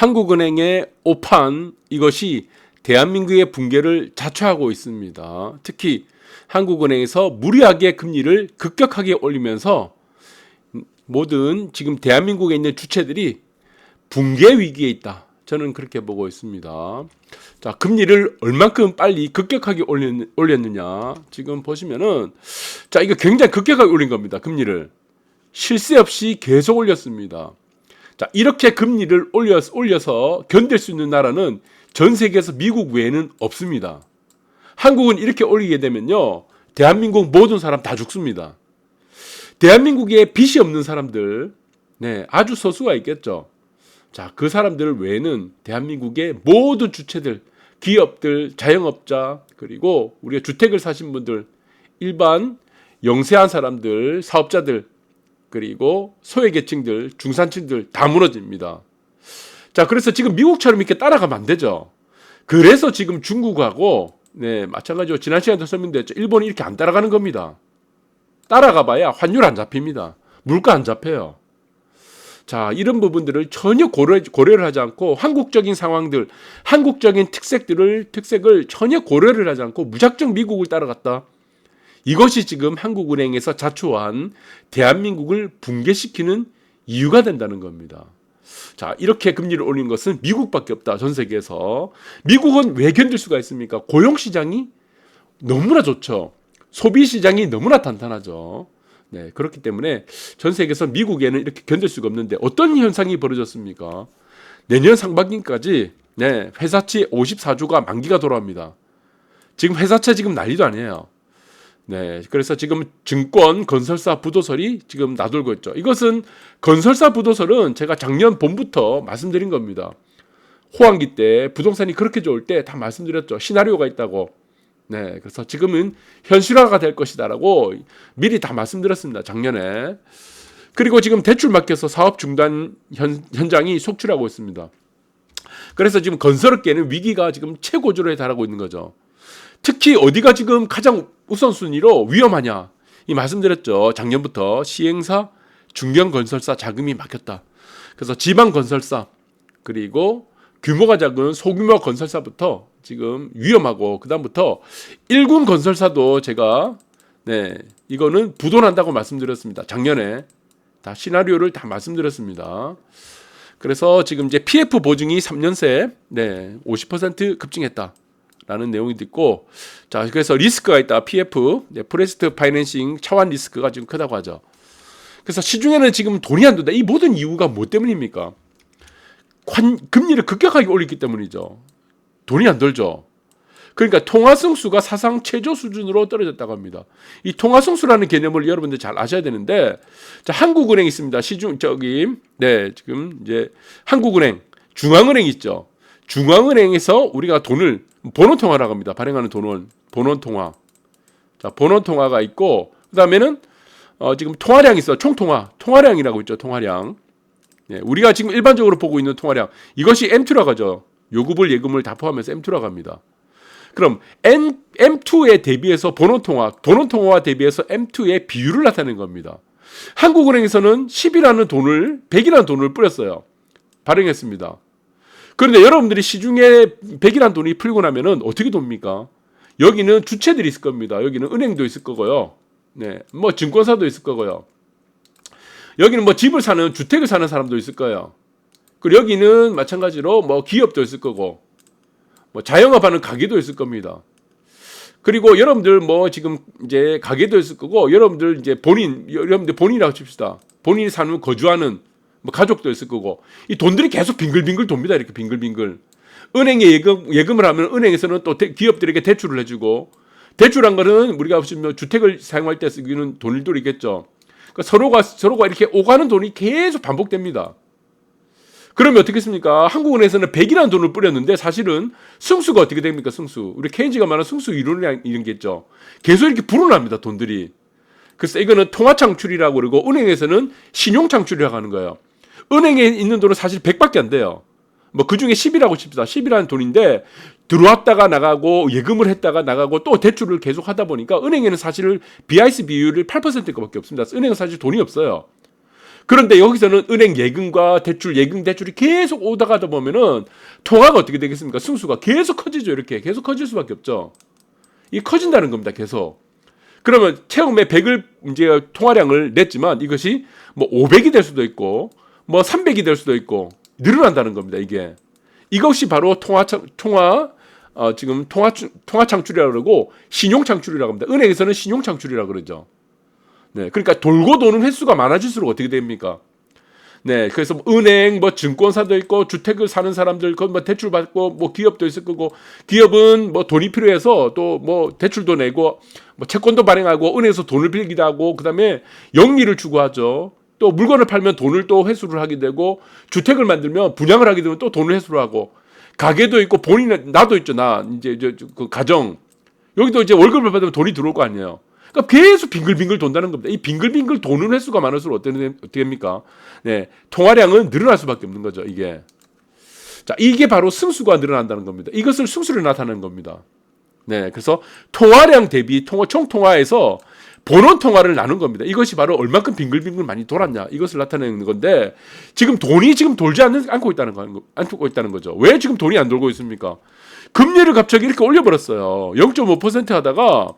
한국은행의 오판 이것이 대한민국의 붕괴를 자초하고 있습니다. 특히 한국은행에서 무리하게 금리를 급격하게 올리면서 모든 지금 대한민국에 있는 주체들이 붕괴 위기에 있다. 저는 그렇게 보고 있습니다. 자, 금리를 얼만큼 빨리 급격하게 올렸느냐. 지금 보시면은, 자, 이거 굉장히 급격하게 올린 겁니다. 금리를. 실세 없이 계속 올렸습니다. 자, 이렇게 금리를 올려서, 올려서 견딜 수 있는 나라는 전 세계에서 미국 외에는 없습니다. 한국은 이렇게 올리게 되면요. 대한민국 모든 사람 다 죽습니다. 대한민국에 빚이 없는 사람들, 네, 아주 소수가 있겠죠. 자, 그 사람들 외에는 대한민국의 모든 주체들, 기업들, 자영업자, 그리고 우리가 주택을 사신 분들, 일반 영세한 사람들, 사업자들, 그리고 소외계층들, 중산층들 다 무너집니다. 자, 그래서 지금 미국처럼 이렇게 따라가면 안 되죠. 그래서 지금 중국하고 네, 마찬가지로 지난 시간에도 설명드렸죠. 일본이 이렇게 안 따라가는 겁니다. 따라가 봐야 환율 안 잡힙니다. 물가 안 잡혀요. 자, 이런 부분들을 전혀 고려, 고려를 하지 않고 한국적인 상황들, 한국적인 특색들을, 특색을 전혀 고려를 하지 않고 무작정 미국을 따라갔다. 이것이 지금 한국은행에서 자초한 대한민국을 붕괴시키는 이유가 된다는 겁니다. 자, 이렇게 금리를 올린 것은 미국밖에 없다. 전 세계에서. 미국은 왜 견딜 수가 있습니까? 고용 시장이 너무나 좋죠. 소비 시장이 너무나 탄탄하죠. 네, 그렇기 때문에 전 세계에서 미국에는 이렇게 견딜 수가 없는데 어떤 현상이 벌어졌습니까? 내년 상반기까지 네, 회사채 54조가 만기가 돌아옵니다. 지금 회사채 지금 난리도 아니에요. 네, 그래서 지금 증권 건설사 부도설이 지금 나돌고 있죠. 이것은 건설사 부도설은 제가 작년 봄부터 말씀드린 겁니다. 호황기 때 부동산이 그렇게 좋을 때 다 말씀드렸죠. 시나리오가 있다고. 네, 그래서 지금은 현실화가 될 것이다라고 미리 다 말씀드렸습니다. 작년에. 그리고 지금 대출 맡겨서 사업 중단 현, 현장이 속출하고 있습니다. 그래서 지금 건설업계는 위기가 지금 최고조에 달하고 있는 거죠. 특히 어디가 지금 가장 우선순위로 위험하냐? 이 말씀드렸죠. 작년부터 시행사, 중견건설사 자금이 막혔다. 그래서 지방 건설사 그리고 규모가 작은 소규모 건설사부터 지금 위험하고 그다음부터 일군 건설사도 제가 네 이거는 부도난다고 말씀드렸습니다. 작년에 다 시나리오를 다 말씀드렸습니다. 그래서 지금 이제 PF 보증이 3년 새 네50% 급증했다. 라는 내용이 있고 자 그래서 리스크가 있다 PF 네, 프레스트 파이낸싱 차원 리스크가 지금 크다고 하죠. 그래서 시중에는 지금 돈이 안 돈다. 이 모든 이유가 뭐 때문입니까? 관, 금리를 급격하게 올렸기 때문이죠. 돈이 안 들죠. 그러니까 통화성수가 사상 최저 수준으로 떨어졌다고 합니다. 이 통화성수라는 개념을 여러분들 잘 아셔야 되는데, 자, 한국은행 있습니다. 시중, 저기, 네, 지금 이제 한국은행, 중앙은행 있죠. 중앙은행에서 우리가 돈을 번호 통화라고 합니다. 발행하는 돈은 번호 통화. 자, 번호 통화가 있고 그다음에는 어, 지금 통화량이 있어. 총 통화. 통화량이라고 있죠. 통화량. 네, 우리가 지금 일반적으로 보고 있는 통화량. 이것이 M2라고 하죠. 요구불 예금을 다 포함해서 M2라고 합니다. 그럼 M, M2에 대비해서 번호 통화, 번호 통화와 대비해서 M2의 비율을 나타내는 겁니다. 한국은행에서는 10이라는 돈을 100이라는 돈을 뿌렸어요. 발행했습니다. 그런데 여러분들이 시중에 100이라는 돈이 풀고 나면은 어떻게 돕니까? 여기는 주체들이 있을 겁니다. 여기는 은행도 있을 거고요. 네. 뭐 증권사도 있을 거고요. 여기는 뭐 집을 사는 주택을 사는 사람도 있을 거예요. 그리고 여기는 마찬가지로 뭐 기업도 있을 거고 뭐 자영업하는 가게도 있을 겁니다. 그리고 여러분들 뭐 지금 이제 가게도 있을 거고 여러분들 이제 본인 여러분들 본인이라고 칩시다. 본인이 사는 거주하는 뭐 가족도 있을 거고 이 돈들이 계속 빙글빙글 돕니다. 이렇게 빙글빙글. 은행에 예금 예금을 하면 은행에서는 또 대, 기업들에게 대출을 해주고 대출한 거는 우리가 보시면 주택을 사용할 때 쓰기는 돈들도 있겠죠. 그러니까 서로가 서로가 이렇게 오가는 돈이 계속 반복됩니다. 그러면 어떻겠습니까? 한국은행에서는 100이라는 돈을 뿌렸는데 사실은 승수가 어떻게 됩니까? 승수. 우리 케인즈가 말하는 승수 이론이 이런 게 있죠. 계속 이렇게 불어납니다. 돈들이. 그래서 이거는 통화 창출이라고 그러고 은행에서는 신용 창출이라고 하는 거예요. 은행에 있는 돈은 사실 100밖에 안 돼요. 뭐 그 중에 10이라고 칩시다. 10이라는 돈인데 들어왔다가 나가고 예금을 했다가 나가고 또 대출을 계속 하다 보니까 은행에는 사실 BIS 비율을 8%일 것밖에 없습니다. 은행은 사실 돈이 없어요. 그런데 여기서는 은행 예금과 대출, 예금 대출이 계속 오다 가다 보면은 통화가 어떻게 되겠습니까? 승수가 계속 커지죠. 이렇게 계속 커질 수밖에 없죠. 이게 커진다는 겁니다. 계속. 그러면 처음에 100을 이제 통화량을 냈지만 이것이 뭐 500이 될 수도 있고 뭐 300이 될 수도 있고 늘어난다는 겁니다. 이게 이것이 바로 통화 창- 통화 어, 지금 통화 추- 통화 창출이라고 그러고 신용 창출이라고 합니다. 은행에서는 신용 창출이라고 그러죠. 네, 그러니까 돌고 도는 횟수가 많아질수록 어떻게 됩니까? 네, 그래서 뭐 은행, 뭐 증권사도 있고 주택을 사는 사람들, 그뭐 대출 받고 뭐 기업도 있을 거고 기업은 뭐 돈이 필요해서 또 뭐 대출도 내고 뭐 채권도 발행하고 은행에서 돈을 빌기도 하고 그다음에 영리를 추구하죠. 또 물건을 팔면 돈을 또 회수를 하게 되고 주택을 만들면 분양을 하게 되면 또 돈을 회수를 하고 가게도 있고 본인 나도 있죠 나 이제 저, 저, 그 가정 여기도 이제 월급을 받으면 돈이 들어올 거 아니에요. 그러니까 계속 빙글빙글 돈다는 겁니다. 이 빙글빙글 도는 횟수가 많을수록 어떻게, 되- 어떻게 됩니까? 네, 통화량은 늘어날 수밖에 없는 거죠. 이게 자 이게 바로 승수가 늘어난다는 겁니다. 이것을 승수를 나타내는 겁니다. 네, 그래서 통화량 대비 통화 총 통화에서 본원 통화를 나눈 겁니다. 이것이 바로 얼만큼 빙글빙글 많이 돌았냐 이것을 나타내는 건데 지금 돈이 지금 돌지 않는, 않고 있다는 거, 않고 있다는 거죠. 왜 지금 돈이 안 돌고 있습니까? 금리를 갑자기 이렇게 올려버렸어요. 0.5% 하다가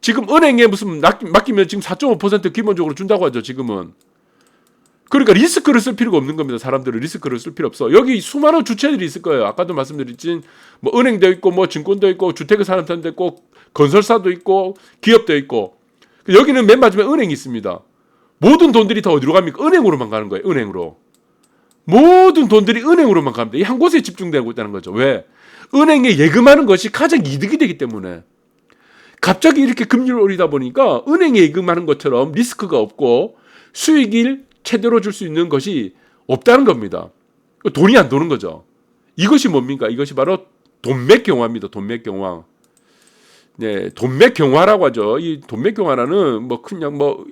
지금 은행에 무슨 맡기- 맡기면 지금 4.5% 기본적으로 준다고 하죠. 지금은. 그러니까 리스크를 쓸 필요가 없는 겁니다. 사람들은 리스크를 쓸 필요 없어. 여기 수많은 주체들이 있을 거예요. 아까도 말씀드렸지, 뭐 은행도 있고, 뭐 증권도 있고, 주택을 사람도 있고, 건설사도 있고, 기업도 있고. 여기는 맨 마지막에 은행이 있습니다. 모든 돈들이 다 어디로 갑니까? 은행으로만 가는 거예요. 은행으로. 모든 돈들이 은행으로만 갑니다. 이 한 곳에 집중되고 있다는 거죠. 왜? 은행에 예금하는 것이 가장 이득이 되기 때문에. 갑자기 이렇게 금리를 올리다 보니까 은행에 예금하는 것처럼 리스크가 없고 수익을 최대로 줄 수 있는 것이 없다는 겁니다. 돈이 안 도는 거죠. 이것이 뭡니까? 이것이 바로 돈맥 경화입니다. 돈맥 경화. 네, 돈맥 경화라고 하죠. 이 돈맥 경화라는 뭐 그냥 뭐,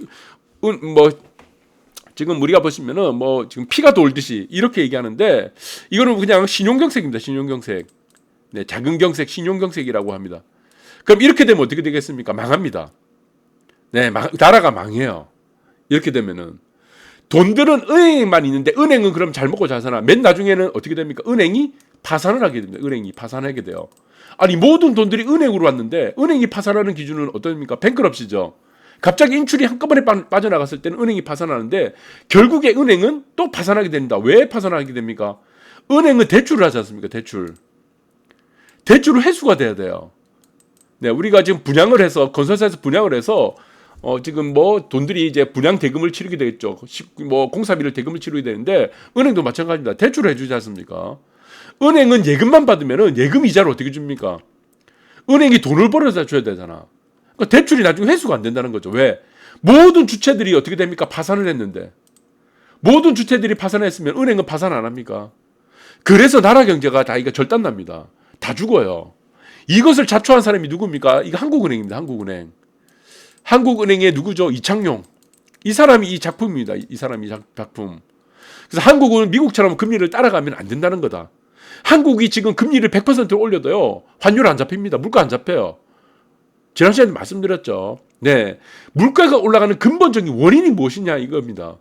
은, 뭐 지금 우리가 보시면은 뭐 지금 피가 돌듯이 이렇게 얘기하는데 이거는 그냥 신용경색입니다. 신용경색. 네, 작은 경색, 신용경색이라고 합니다. 그럼 이렇게 되면 어떻게 되겠습니까? 망합니다. 네, 망, 나라가 망해요. 이렇게 되면은 돈들은 은행에만 있는데 은행은 그럼 잘 먹고 잘 사나? 맨 나중에는 어떻게 됩니까? 은행이 파산을 하게 됩니다. 은행이 파산하게 돼요. 아니 모든 돈들이 은행으로 왔는데 은행이 파산하는 기준은 어떻습니까? 뱅크럽시죠. 갑자기 인출이 한꺼번에 빠, 빠져나갔을 때는 은행이 파산하는데 결국에 은행은 또 파산하게 됩니다. 왜 파산하게 됩니까? 은행은 대출을 하지 않습니까? 대출. 대출을 회수가 돼야 돼요. 네, 우리가 지금 분양을 해서 건설사에서 분양을 해서 어 지금 뭐 돈들이 이제 분양 대금을 치르게 되겠죠. 시- 뭐 공사비를 대금을 치르게 되는데 은행도 마찬가지입니다. 대출을 해주지 않습니까? 은행은 예금만 받으면은 예금 이자를 어떻게 줍니까? 은행이 돈을 벌어서 줘야 되잖아. 그러니까 대출이 나중에 회수가 안 된다는 거죠. 왜? 모든 주체들이 어떻게 됩니까? 파산을 했는데 모든 주체들이 파산했으면 은행은 파산 안 합니까? 그래서 나라 경제가 다 이거 절단납니다. 다 죽어요. 이것을 자초한 사람이 누굽니까? 이거 한국은행입니다. 한국은행. 한국은행의 누구죠? 이창용. 이 사람이 이 작품입니다. 이 사람이 이 작- 작품. 그래서 한국은 미국처럼 금리를 따라가면 안 된다는 거다. 한국이 지금 금리를 100% 올려도요. 환율 안 잡힙니다. 물가 안 잡혀요. 지난 시간에 말씀드렸죠. 네. 물가가 올라가는 근본적인 원인이 무엇이냐 이겁니다.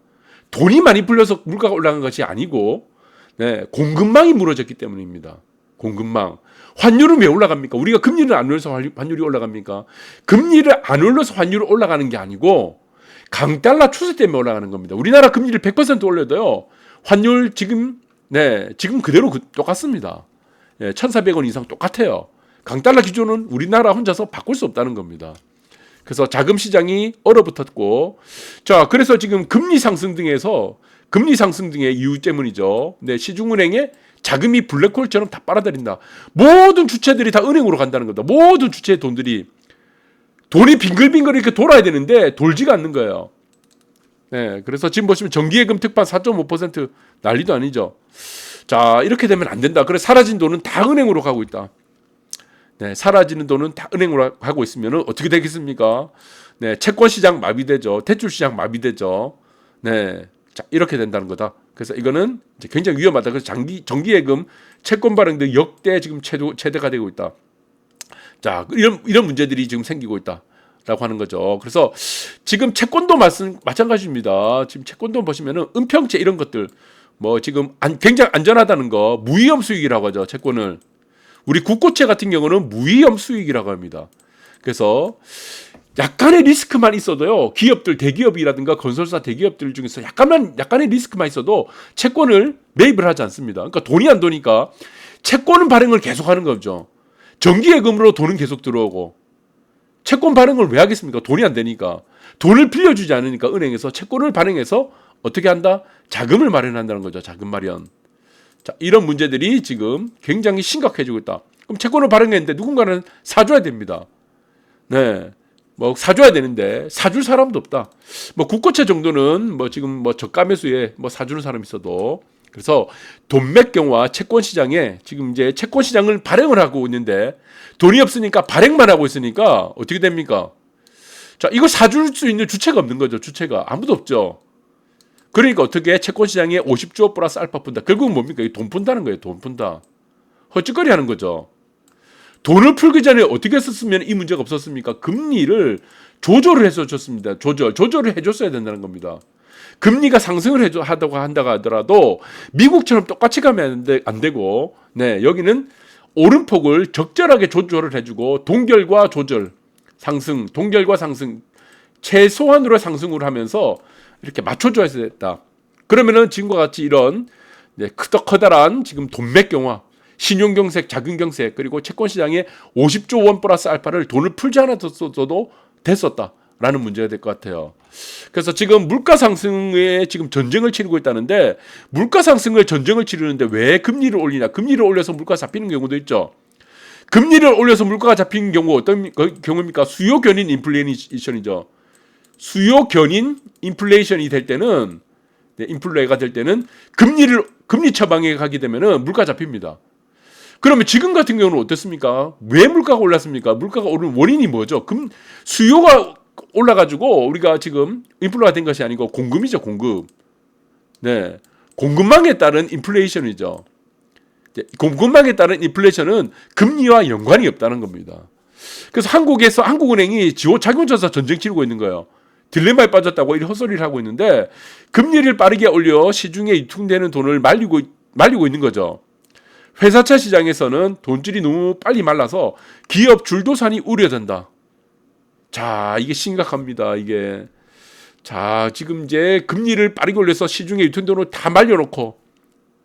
돈이 많이 풀려서 물가가 올라간 것이 아니고 네, 공급망이 무너졌기 때문입니다. 공급망. 환율은 왜 올라갑니까? 우리가 금리를 안 올려서 환- 환율이 올라갑니까? 금리를 안 올려서 환율이 올라가는 게 아니고 강달러 추세 때문에 올라가는 겁니다. 우리나라 금리를 100% 올려도요. 환율 지금 네, 지금 그대로 그- 똑같습니다. 예, 1,400원 이상 똑같아요. 강달러 기준은 우리나라 혼자서 바꿀 수 없다는 겁니다. 그래서 자금 시장이 얼어붙었고, 자, 그래서 지금 금리 상승 등에서 금리 상승 등의 이유 때문이죠. 네, 시중은행에 자금이 블랙홀처럼 다 빨아들인다. 모든 주체들이 다 은행으로 간다는 겁니다. 모든 주체의 돈들이 돈이 빙글빙글 이렇게 돌아야 되는데 돌지가 않는 거예요. 네, 그래서 지금 보시면 정기예금 특판 4.5% 난리도 아니죠. 자, 이렇게 되면 안 된다. 그래 사라진 돈은 다 은행으로 가고 있다. 네, 사라지는 돈은 다 은행으로 가고 있으면 어떻게 되겠습니까? 네, 채권 시장 마비되죠. 대출 시장 마비되죠. 네, 자 이렇게 된다는 거다. 그래서 이거는 굉장히 위험하다. 그래서 장기 정기예금 채권 발행 등 역대 지금 최대, 최대가 되고 있다. 자, 이런 이런 문제들이 지금 생기고 있다. 라고 하는 거죠. 그래서 지금 채권도 마찬, 마찬가지입니다. 지금 채권도 보시면은 은평채 이런 것들 뭐 지금 안, 굉장히 안전하다는 거 무위험 수익이라고 하죠. 채권을 우리 국고채 같은 경우는 무위험 수익이라고 합니다. 그래서 약간의 리스크만 있어도요. 기업들 대기업이라든가 건설사 대기업들 중에서 약간만 약간의 리스크만 있어도 채권을 매입을 하지 않습니다. 그러니까 돈이 안 도니까 채권은 발행을 계속 하는 거죠. 정기예금으로 돈은 계속 들어오고 채권 발행을 왜 하겠습니까? 돈이 안 되니까 돈을 빌려주지 않으니까 은행에서 채권을 발행해서 어떻게 한다? 자금을 마련한다는 거죠. 자금 마련. 자, 이런 문제들이 지금 굉장히 심각해지고 있다. 그럼 채권을 발행했는데 누군가는 사줘야 됩니다. 네. 뭐 사줘야 되는데 사줄 사람도 없다. 뭐 국고채 정도는 뭐 지금 뭐 저가 매수에 뭐 사주는 사람 있어도 그래서 돈맥 경화 채권 시장에 지금 이제 채권 시장을 발행을 하고 있는데 돈이 없으니까 발행만 하고 있으니까 어떻게 됩니까? 자, 이거 사줄 수 있는 주체가 없는 거죠. 주체가 아무도 없죠. 그러니까 어떻게 채권 시장에 50조 플러스 알파 푼다. 결국은 뭡니까? 이 돈 푼다는 거예요. 돈 푼다. 헛짓거리 하는 거죠. 돈을 풀기 전에 어떻게 썼으면 이 문제가 없었습니까? 금리를 조절을 해서 줬습니다. 조절, 조절을 해줬어야 된다는 겁니다. 금리가 상승을 해줘 하다고 한다고 하더라도 미국처럼 똑같이 가면 안, 되, 안 되 고, 네 여기는 오름폭을 적절하게 조절을 해주고 동결과 조절, 상승, 동결과 상승 최소한으로 상승을 하면서 이렇게 맞춰줘야 됐다. 그러면은 지금과 같이 이런 네, 크더 커다란 지금 돈맥 경화 신용경색, 자금경색 그리고 채권 시장에 50조 원 플러스 알파를 돈을 풀지 않았어도 됐었다 라는 문제가 될 것 같아요. 그래서 지금 물가 상승에 지금 전쟁을 치르고 있다는데 물가 상승을 전쟁을 치르는데 왜 금리를 올리냐? 금리를 올려서 물가 잡히는 경우도 있죠. 금리를 올려서 물가가 잡히는 경우 어떤 경우입니까? 수요 견인 인플레이션이죠. 수요 견인 인플레이션이 될 때는 네, 인플레가 될 때는 금리를 금리 처방에 가게 되면은 물가 잡힙니다. 그러면 지금 같은 경우는 어떻습니까? 왜 물가가 올랐습니까? 물가가 오른 원인이 뭐죠? 금 수요가 올라가지고 우리가 지금 인플레가 된 것이 아니고 공급이죠, 공급. 네, 공급망에 따른 인플레이션이죠. 공급망에 따른 인플레이션은 금리와 연관이 없다는 겁니다. 그래서 한국에서 한국은행이 지호 자금조사 전쟁 치르고 있는 거예요. 딜레마에 빠졌다고 이 헛소리를 하고 있는데 금리를 빠르게 올려 시중에 유통되는 돈을 말리고 말리고 있는 거죠. 회사차 시장에서는 돈줄이 너무 빨리 말라서 기업 줄도산이 우려된다. 자, 이게 심각합니다. 이게. 자, 지금 이제 금리를 빠르게 올려서 시중에 유통돈을 다 말려놓고,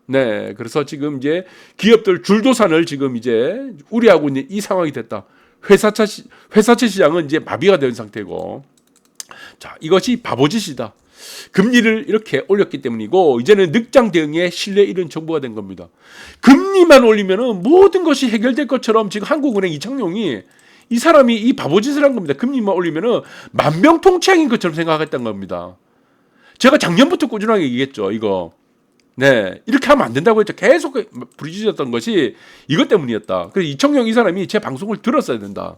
네, 그래서 지금 이제 기업들 줄도산을 지금 이제 우려하고 있는 이 상황이 됐다. 회사차 시, 회사채 시장은 이제 마비가 된 상태고, 자, 이것이 바보짓이다. 금리를 이렇게 올렸기 때문이고 이제는 늑장 대응에 신뢰 잃은 정부가 된 겁니다. 금리만 올리면은 모든 것이 해결될 것처럼 지금 한국은행 이창용이 이 사람이 이 바보짓을 한 겁니다. 금리만 올리면은 만병통치약인 것처럼 생각했던 겁니다. 제가 작년부터 꾸준하게 얘기했죠. 이거. 네. 이렇게 하면 안 된다고 했죠. 계속 부르짖었던 것이 이것 때문이었다. 그래서 이청용 이 사람이 제 방송을 들었어야 된다.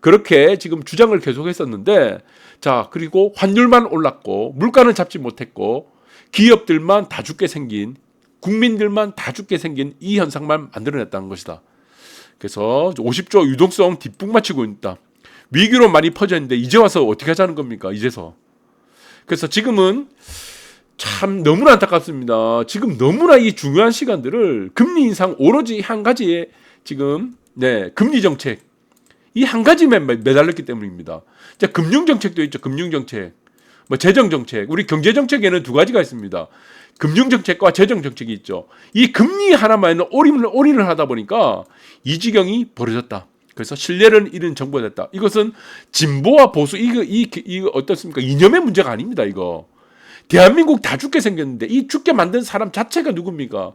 그렇게 지금 주장을 계속했었는데 자 그리고 환율만 올랐고 물가는 잡지 못했고 기업들만 다 죽게 생긴 국민들만 다 죽게 생긴 이 현상만 만들어냈다는 것이다. 그래서 50조 유동성 뒷북 맞추고 있다. 위기로 많이 퍼졌는데 이제 와서 어떻게 하자는 겁니까? 이제서. 그래서 지금은 참 너무나 안타깝습니다. 지금 너무나 이 중요한 시간들을 금리 인상 오로지 한 가지의 지금 네 금리 정책 이 한 가지만 매달렸기 때문입니다. 자, 금융 정책도 있죠. 금융 정책. 뭐 재정 정책. 우리 경제 정책에는 두 가지가 있습니다. 금융 정책과 재정 정책이 있죠. 이 금리 하나만 올인을 올인을 하다 보니까 이 지경이 벌어졌다. 그래서 신뢰를 잃은 정부가 됐다. 이것은 진보와 보수 이거 이 이거 어떻습니까? 이념의 문제가 아닙니다. 이거. 대한민국 다 죽게 생겼는데 이 죽게 만든 사람 자체가 누굽니까?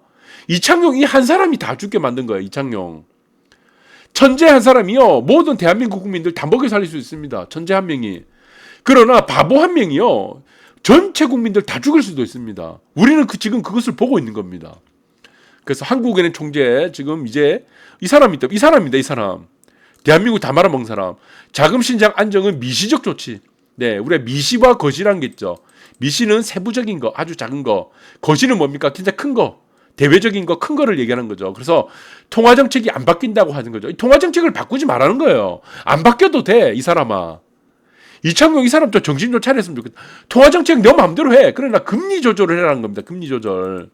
이창용 이 한 사람이 다 죽게 만든 거예요. 이창용. 천재 한 사람이요 모든 대한민국 국민들 다 먹여 살릴 수 있습니다. 천재 한 명이. 그러나 바보 한 명이요 전체 국민들 다 죽일 수도 있습니다. 우리는 그, 지금 그것을 보고 있는 겁니다. 그래서 한국에는 총재 지금 이제 이 사람이 있다. 이 사람입니다. 이 사람. 대한민국 다 말아먹은 사람. 자금 신장 안정은 미시적 조치. 네, 우리가 미시와 거시라는 게 있죠. 미시는 세부적인 거, 아주 작은 거. 거시는 뭡니까? 진짜 큰 거. 대외적인 거 큰 거를 얘기하는 거죠. 그래서 통화 정책이 안 바뀐다고 하는 거죠. 통화 정책을 바꾸지 말라는 거예요. 안 바뀌어도 돼, 이 사람아. 이창용 이 사람 좀 정신 좀 차렸으면 좋겠다. 통화 정책 너 마음대로 해. 그러나 금리 조절을 해라는 겁니다. 금리 조절.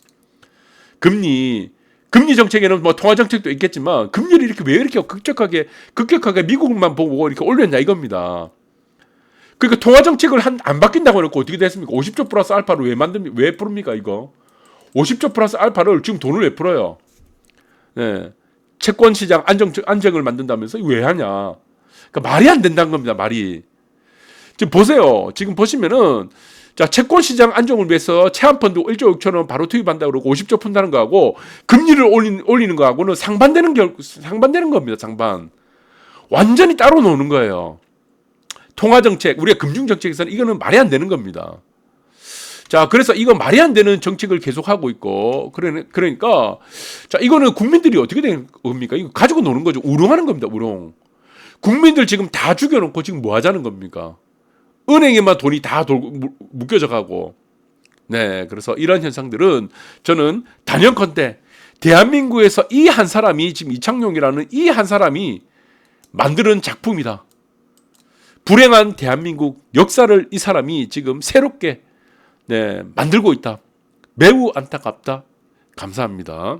금리 금리 정책에는 뭐 통화 정책도 있겠지만 금리를 이렇게 왜 이렇게 급격하게 급격하게 미국만 보고 이렇게 올렸냐 이겁니다. 그러니까 통화 정책을 한, 안 바뀐다고 해놓고 어떻게 됐습니까? 50조 플러스 알파를 왜 만듭니까? 왜 풀습니까 이거? 50조 플러스 알파를 지금 돈을 왜 풀어요? 네. 채권 시장 안정 안정을 만든다면서 왜 하냐? 그러니까 말이 안 된다는 겁니다. 말이. 지금 보세요. 지금 보시면은 자 채권 시장 안정을 위해서 체한펀드 1조 6천 원 바로 투입한다 그러고 50조 푼다는 거하고 금리를 올리는, 올리는 거하고는 상반되는 결 상반되는 겁니다. 상반. 완전히 따로 노는 거예요. 통화 정책, 우리가 금융 정책에서는 이거는 말이 안 되는 겁니다. 자, 그래서 이거 말이 안 되는 정책을 계속 하고 있고, 그래, 그러니까, 자, 이거는 국민들이 어떻게 된 겁니까? 이거 가지고 노는 거죠. 우롱하는 겁니다, 우롱. 국민들 지금 다 죽여놓고 지금 뭐 하자는 겁니까? 은행에만 돈이 다 돌고, 무- 묶여져 가고. 네, 그래서 이런 현상들은 저는 단연컨대 대한민국에서 이 한 사람이 지금 이창용이라는 이 한 사람이 만드는 작품이다. 불행한 대한민국 역사를 이 사람이 지금 새롭게 네, 만들고 있다. 매우 안타깝다. 감사합니다.